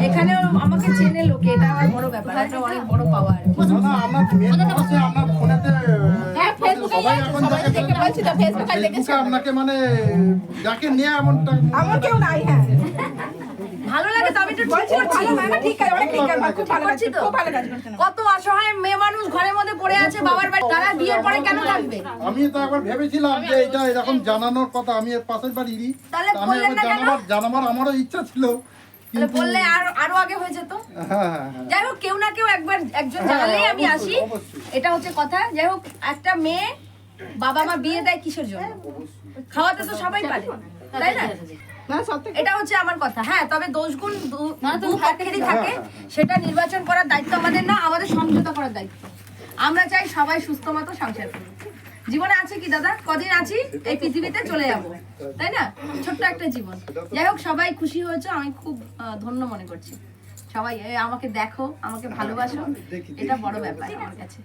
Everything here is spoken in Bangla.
এখানে আমাকে চেনে লোকে এটা আমার বড় ব্যাপার এটা অনেক বড় পাওয়ার আমার ফোনেতে। আপনাকে মানে যাকে নিয়ে এমনটা আমার কেউ নাই হ্যাঁ ভালো লাগে তো আমি একটু ঠিক করছি ভালো না না ঠিক আছে অনেক ঠিক আছে খুব ভালো কাজ করছেন কত অসহায় মেয়ে মানুষ মধ্যে পড়ে আছে বাবার বাড়ি তারা বিয়ের পরে কেন থাকবে? আমি তো একবার ভেবেছিলাম যে এটা এরকম জানানোর কথা আমি এর পাশের বাড়িরই। তাহলে আমি একবার না জানাবার জানাবার আমারও ইচ্ছা ছিল বললে আর আরও আগে হয়ে যেত? হ্যাঁ হ্যাঁ হ্যাঁ। যাই হোক কেউ না কেউ একবার একজন জানালেই আমি আসি। এটা হচ্ছে কথা। যাই হোক একটা মেয়ে বাবা মা বিয়ে দেয় কিসের জন্য? খাওয়াতে তো সবাই পারে তাই না? এটা হচ্ছে আমার কথা। হ্যাঁ তবে দোষগুণ দু- দু পক্ষেরই থাকে। সেটা নির্বাচন করার দায়িত্ব আমাদের না আমাদের সমঝোতা করার দায়িত্ব। আমরা চাই সবাই সুস্থ মতো সংসার করুক জীবনে আছে কি দাদা? কদিন আছি? এই পৃথিবীতে চলে যাব। তাই না? ছোট্ট একটা জীবন। যাই হোক সবাই খুশি হয়েছে আমি খুব ধন্য মনে করছি। সবাই আমাকে দেখো আমাকে ভালোবাসো। এটা বড় ব্যাপার আমার কাছে।